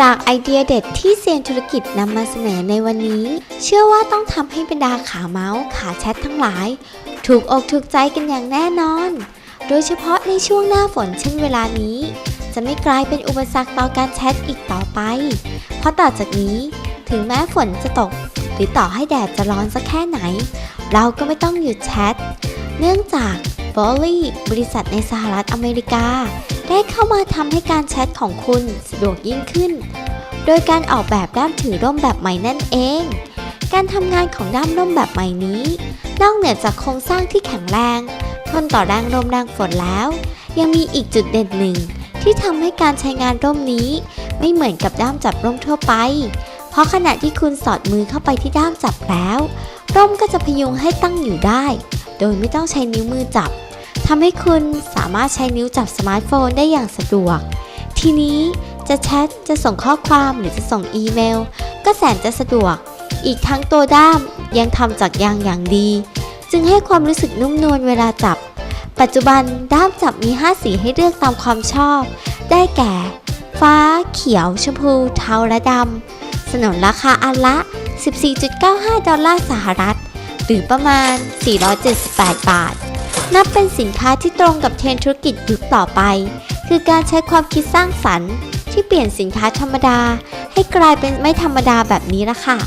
จากไอเดียเด็ดที่เซียนธุรกิจนำมาเสนอในวันนี้ เชื่อว่าต้องทำให้บรรดาขาเมาส์ขาแชททั้งหลาย ถูกอกถูกใจกันอย่างแน่นอน โดยเฉพาะในช่วงหน้าฝนเช่นเวลานี้ จะไม่กลายเป็นอุปสรรคต่อการแชทอีกต่อไป เพราะต่อจากนี้ ถึงแม้ฝนจะตก หรือต่อให้แดดจะร้อนสักแค่ไหน เราก็ไม่ต้องหยุดแชท เนื่องจาก b o l l y บริษัทในสหรัฐอเมริกา ได้เข้ามาทำให้การแชทของคุณสะดวกยิ่งขึ้น โดยการออกแบบด้ามถือร่มแบบใหม่นั่นเอง การทำงานของด้ามร่มแบบใหม่นี้ นอกเหนือจากโครงสร้างที่แข็งแรง ทนต่อแรงลมแรงฝนแล้ว ยังมีอีกจุดเด่นหนึ่ง ที่ทำให้การใช้งานร่มนี้ ไม่เหมือนกับด้ามจับร่มทั่วไป เพราะขณะที่คุณสอดมือเข้าไปที่ด้ามจับแล้ว ร่มก็จะพยุงให้ตั้งอยู่ได้ โดยไม่ต้องใช้นิ้วมือจับ ทำให้คุณสามารถใช้นิ้วจับสมาร์ทโฟนได้อย่างสะดวก ทีนี้จะแชท จะส่งข้อความหรือจะส่งอีเมล ก็แสนจะสะดวก อีกทั้งตัวด้ามยังทำจากยางอย่างดี จึงให้ความรู้สึกนุ่มนวลเวลาจับ ปัจจุบันด้ามจับมี 5 สีให้เลือกตามความชอบ ได้แก่ ฟ้า เขียว ชมพู เทาและดำสนนราคาอันละ 14.95 ดอลลาร์สหรัฐ หรือประมาณ 478 บาท นับเป็นสินค้าที่ตรงกับเทรนด์ธุรกิจยุคต่อไป คือการใช้ความคิดสร้างสรรค์ ที่เปลี่ยนสินค้าธรรมดา ให้กลายเป็นไม่ธรรมดาแบบนี้ละค่ะ